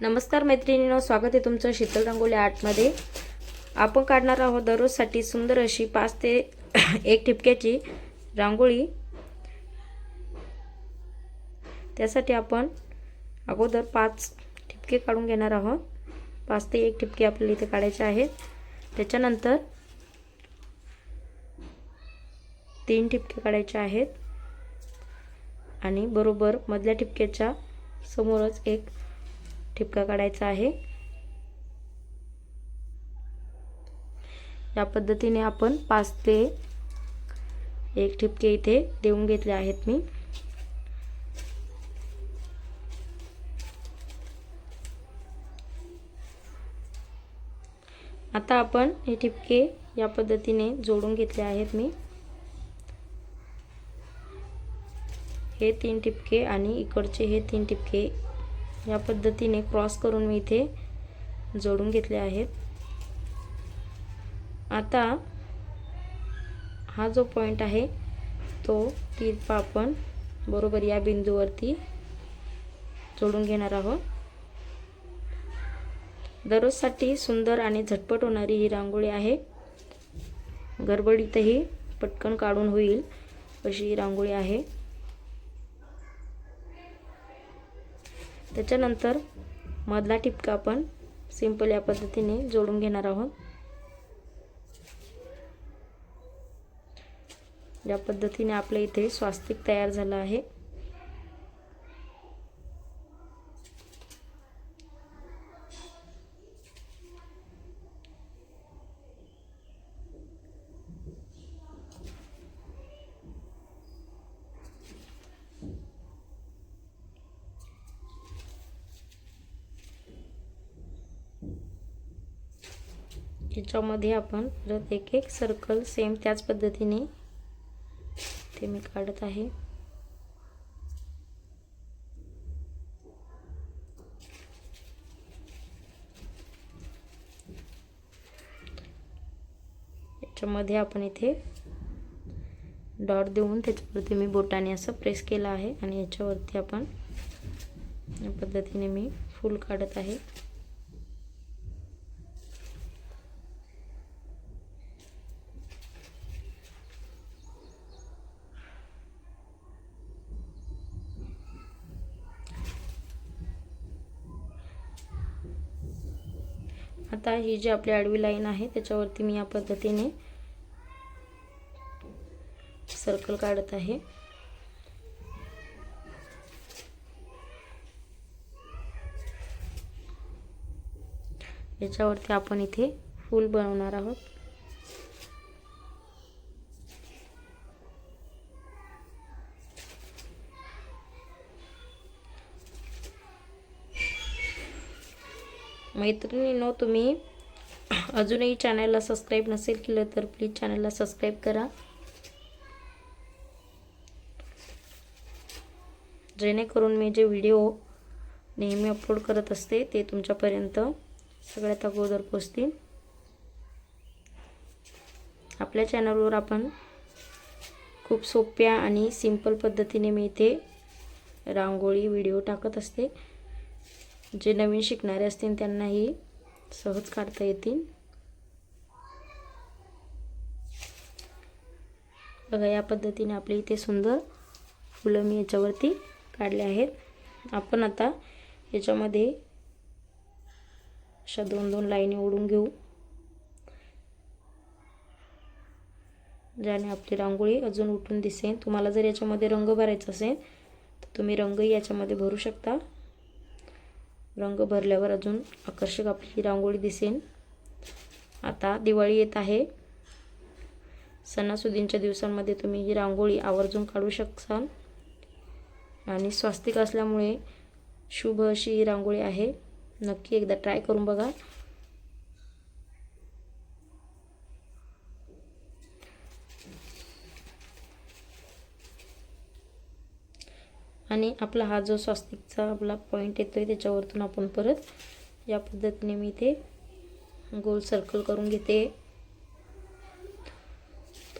नमस्कार मैत्रिणींनो स्वागत आहे तुमचं शीतल रंगोली आर्टमध्ये. आपण काढणार आहोत दररोजसाठी सुंदर अशी पाच ते एक ठिपक्याची रांगोळी. त्यासाठी आपण अगोदर पाच ठिपके काढून घेणार आहोत. पाच ते एक ठिपके आपल्याला इथे काढायचे आहेत. त्याच्यानंतर तीन ठिपके काढायचे आहेत. आणि बरोबर मधल्या ठिपक्याच्या समोरच एक ठिपका काढायचा आहे. या पद्धतीने आपण पाच ते एक ठिपके इथे देऊन घेतले आहेत मी. आता आपण हे ठिपके या पद्धतीने जोडून घेतले आहेत मी. हे तीन टिपके आणि इकडचे हे तीन टिपके या पद्धतीने क्रॉस करून मी इथे जोडून घेतले आहेत. आता हा जो पॉईंट आहे तो तिरपा आपण बरोबर या बिंदूवरती जोडून घेणार आहोत. दररोजसाठी सुंदर आणि झटपट होणारी ही रांगोळी आहे. गडबडीतही पटकन काढून होईल अशी ही रांगोळी आहे. त्याच्यानंतर मधला टिपका आपण सिंपल या पद्धतीने जोडून घेणार आहोत. या पद्धतीने आपल्या इथे स्वास्तिक तयार झालं आहे. याच्यामध्ये आपण परत एक एक सर्कल सेम त्याच पद्धतीने ते मी काढत आहे. याच्यामध्ये आपण इथे डॉट देऊन त्याच्यावरती मी बोटाने असं प्रेस केलं आहे आणि याच्यावरती आपण या पद्धतीने मी फूल काढत आहे. आता ही जी आपली आडवी लाईन आहे त्याच्यावरती मी या पद्धतीने सर्कल काढत आहे. याच्यावरती आपण इथे फूल बनवणार आहोत. मैत्रिणींनो तुम्ही अजूनही चॅनलला सबस्क्राईब नसेल केलं तर प्लीज चॅनलला सबस्क्राईब करा. जेणेकरून मी जे व्हिडिओ नेहमी अपलोड करत असते ते तुमच्यापर्यंत सगळ्यात अगोदर पोचतील. आपल्या चॅनलवर आपण खूप सोप्या आणि सिंपल पद्धतीने मी इथे रांगोळी व्हिडिओ टाकत असते. जे नवीन शिकणारे असतील त्यांनाही सहज काढता येतील. बघा या पद्धतीने आपली इथे सुंदर फुलं मी याच्यावरती काढले आहेत. आपण आता याच्यामध्ये अशा दोन दोन लाईनी ओढून घेऊ ज्याने आपली रांगोळी अजून उठून दिसेल तुम्हाला जर याच्यामध्ये रंग भरायचा असेल तर तुम्ही रंगही याच्यामध्ये भरू शकता. रंग भरल्यावर अजून आकर्षक आपली रांगोळी दिसेल आता दिवाळी येत आहे. सणासुदींच्या दिवसांमध्ये तुम्ही ही रांगोळी आवर्जून काढू शकाल आणि स्वास्तिक असल्यामुळे शुभ अशी ही रांगोळी आहे. नक्की एकदा ट्राय करून बघा. आणि आपला हा जो स्वास्तिकचा आपला पॉईंट येतो आहे त्याच्यावरतून आपण परत या पद्धतीने मी ते गोल सर्कल करून घेते.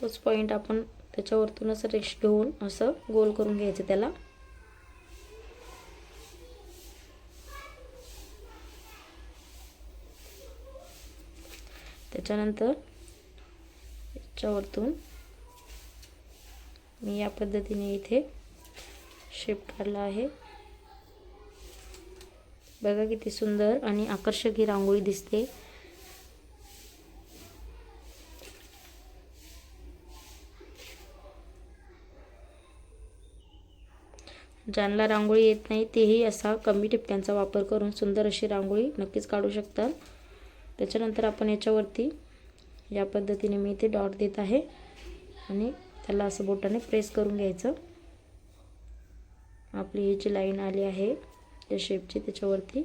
तोच पॉईंट आपण त्याच्यावरतून असं रेश घेऊन असं गोल करून घ्यायचं त्याला. त्याच्यानंतर याच्यावरतून मी या पद्धतीने इथे शेप काढला आहे. बघा किती सुंदर आणि आकर्षक ही रांगोळी दिसते. ज्यांना रांगोळी येत नाही तेही असा कमी ठिपक्यांचा वापर करून सुंदर अशी रांगोळी नक्कीच काढू शकतात. त्याच्यानंतर आपण याच्यावरती या पद्धतीने मी इथे डॉट देत आहे आणि त्याला असं बोटाने प्रेस करून घ्यायचं. आपली ही जी लाईन आली आहे त्या शेपची त्याच्यावरती.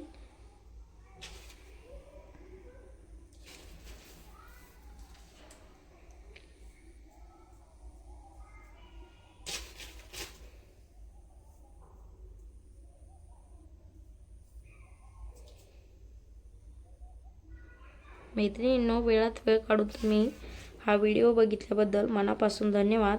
मैत्रिणींनो वेळात वेळ काढून तुम्ही हा व्हिडिओ बघितल्याबद्दल मनापासून धन्यवाद.